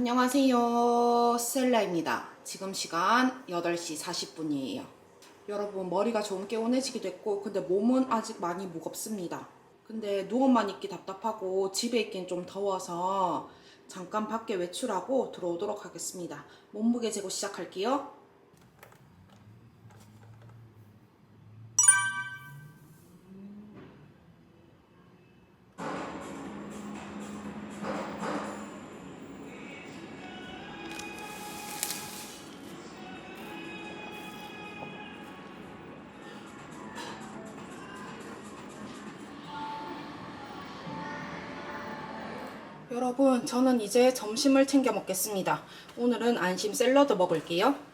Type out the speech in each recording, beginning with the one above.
안녕하세요. 셀라입니다. 지금 시간 8시 40분이에요. 여러분, 머리가 좀 개운해지기도 했고, 근데 몸은 아직 많이 무겁습니다. 근데 누워만 있기 답답하고, 집에 있긴 좀 더워서, 잠깐 밖에 외출하고 들어오도록 하겠습니다. 몸무게 재고 시작할게요. 여러분, 저는 이제 점심을 챙겨 먹겠습니다. 오늘은 안심 샐러드 먹을게요.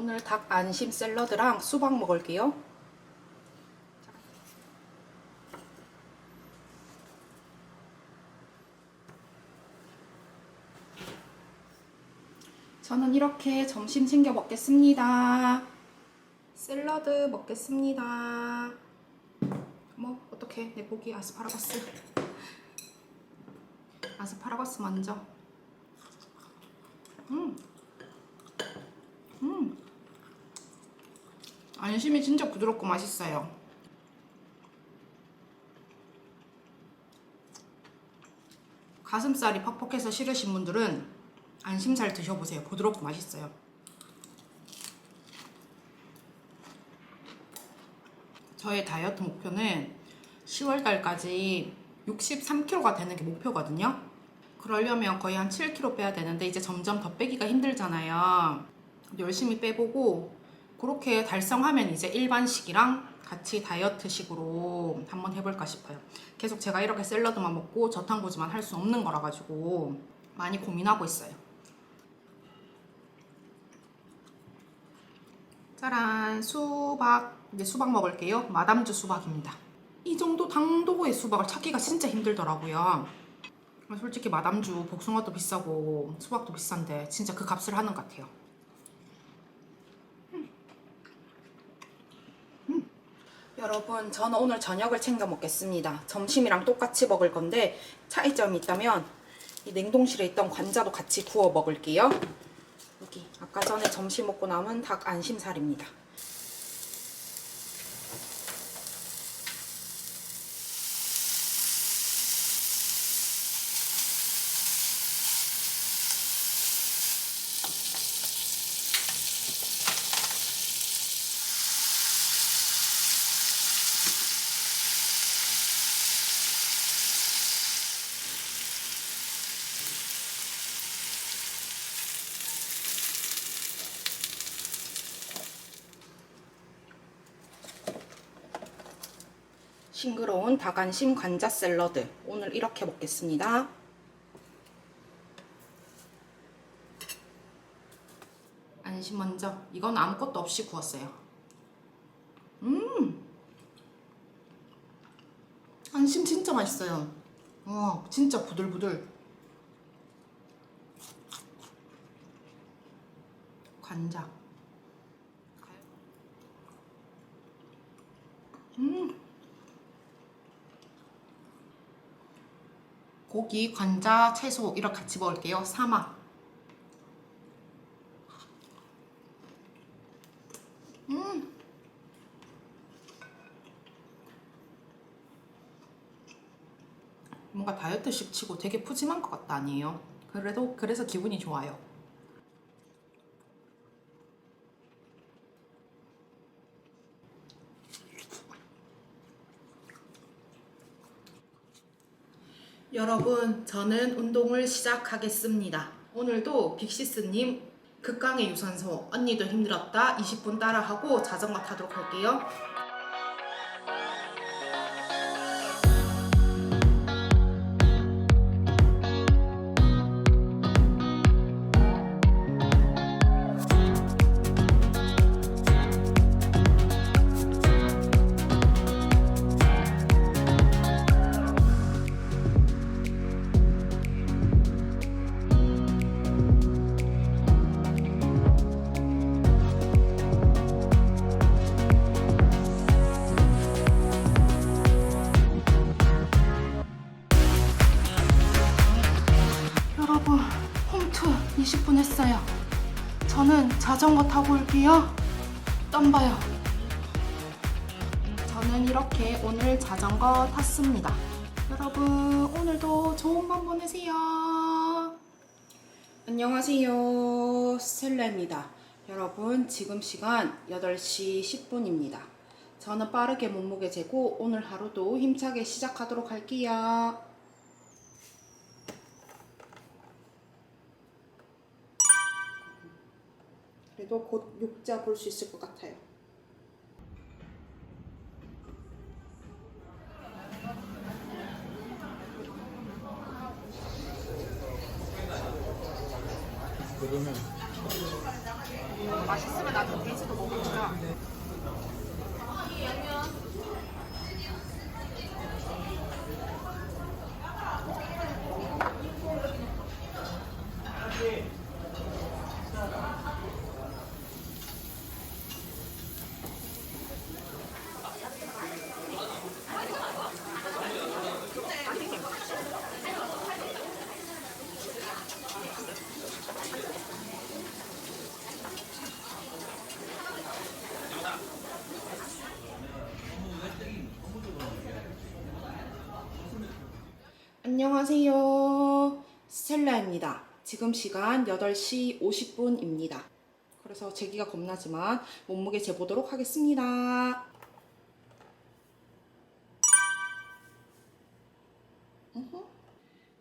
오늘 닭 안심 샐러드랑 수박 먹을게요. 저는 이렇게 점심 챙겨 먹겠습니다. 샐러드 먹겠습니다. 뭐 어떻게 내 보기 아스파라거스. 아스파라거스 먼저. 음. 음. 안심이 진짜 부드럽고 맛있어요. 가슴살이 퍽퍽해서 싫으신 분들은 안심살 드셔보세요. 부드럽고 맛있어요. 저의 다이어트 목표는 10월 달까지 63kg가 되는 게 목표거든요. 그러려면 거의 한 7kg 빼야 되는데 이제 점점 더 빼기가 힘들잖아요. 열심히 빼보고 그렇게 달성하면 이제 일반식이랑 같이 다이어트식으로 한번 해볼까 싶어요. 계속 제가 이렇게 샐러드만 먹고 저탄고지만 할 수 없는 거라 가지고 많이 고민하고 있어요. 짜란 수박 이제 수박 먹을게요. 마담주 수박입니다. 이 정도 당도의 수박을 찾기가 진짜 힘들더라고요. 솔직히 마담주 복숭아도 비싸고 수박도 비싼데 진짜 그 값을 하는 것 같아요. 여러분, 저는 오늘 저녁을 챙겨 먹겠습니다. 점심이랑 똑같이 먹을 건데 차이점이 있다면 이 냉동실에 있던 관자도 같이 구워 먹을게요. 여기 아까 전에 점심 먹고 남은 닭 안심살입니다. 싱그러운 닭안심 관자 샐러드. 오늘 이렇게 먹겠습니다. 안심 먼저. 이건 아무것도 없이 구웠어요. 음! 안심 진짜 맛있어요. 와, 진짜 부들부들. 관자. 음! 고기, 관자, 채소 이렇게 같이 먹을게요. 사막. 음. 뭔가 다이어트식 치고 되게 푸짐한 것 같다 아니에요? 그래도 그래서 기분이 좋아요. 여러분, 저는 운동을 시작하겠습니다. 오늘도 빅시스님 극강의 유산소 언니도 힘들었다 20분 따라하고 자전거 타도록 할게요. 자전거 타고 올게요. 땀 봐요. 저는 이렇게 오늘 자전거 탔습니다. 여러분 오늘도 좋은 밤 보내세요. 안녕하세요. 스텔라입니다. 여러분 지금 시간 8시 10분입니다. 저는 빠르게 몸무게 재고 오늘 하루도 힘차게 시작하도록 할게요. 그래도 곧 육자 볼 수 있을 것 같아요. 그러면 맛있으면 나도 돼지도 먹을까? 안녕 하세요. 스텔라입니다. 지금 시간 8시 50분입니다. 그래서 재기가 겁나지만 몸무게 재보도록 하겠습니다.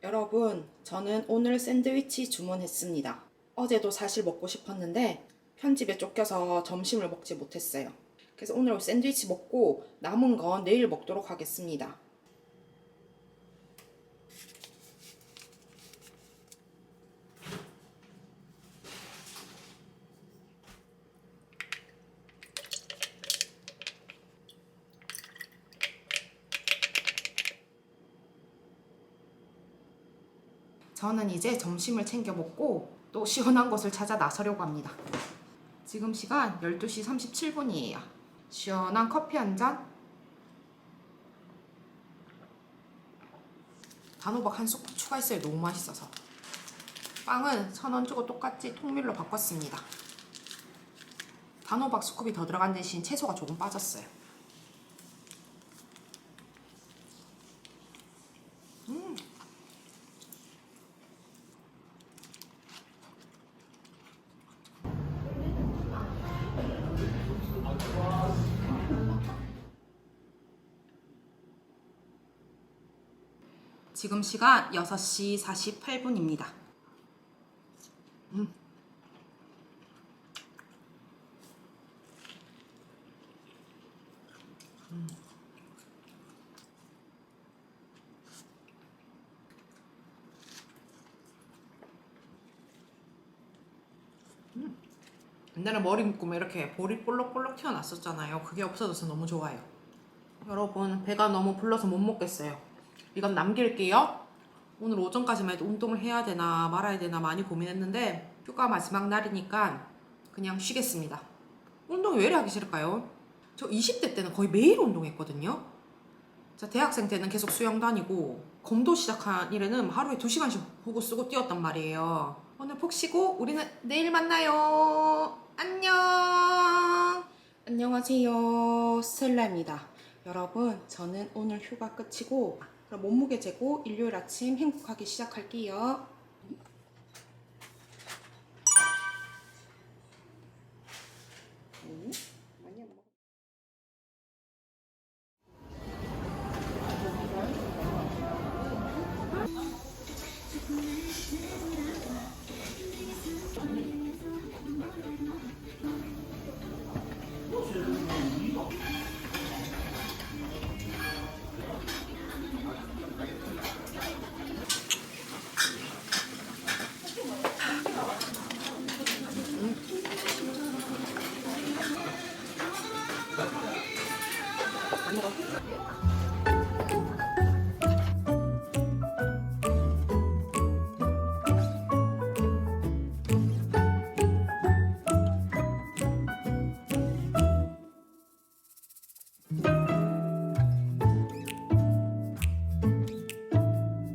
여러분, 저는 오늘 샌드위치 주문했습니다. 어제도 사실 먹고 싶었는데 편집에 쫓겨서 점심을 먹지 못했어요. 그래서 오늘 샌드위치 먹고 남은 건 내일 먹도록 하겠습니다. 저는 이제 점심을 챙겨 먹고 또 시원한 곳을 찾아 나서려고 합니다. 지금 시간 12시 37분이에요. 시원한 커피 한 잔. 단호박 한 숟 추가했어요. 너무 맛있어서. 빵은 천 원 주고 똑같이 통밀로 바꿨습니다. 단호박 스쿱이 더 들어간 대신 채소가 조금 빠졌어요. 지금 시간 6시 48분입니다. 옛날에 머리 묶으면 이렇게 볼이 볼록볼록 튀어났었잖아요. 그게 없어져서 너무 좋아요. 여러분 배가 너무 불러서 못 먹겠어요. 이건 남길게요. 오늘 오전까지만 해도 운동을 해야 되나 말아야 되나 많이 고민했는데 휴가 마지막 날이니까 그냥 쉬겠습니다. 운동이 왜 이리 하기 싫을까요? 저 20대 때는 거의 매일 운동했거든요. 자, 대학생 때는 계속 수영 다니고 검도 시작한 이래는 하루에 2시간씩 보고 쓰고 뛰었단 말이에요. 오늘 푹 쉬고 우리는 내일 만나요. 안녕. 안녕하세요. 스텔라입니다. 여러분, 저는 오늘 휴가 끝이고 그럼 몸무게 재고 일요일 아침 행복하게 시작할게요. 안 먹었어?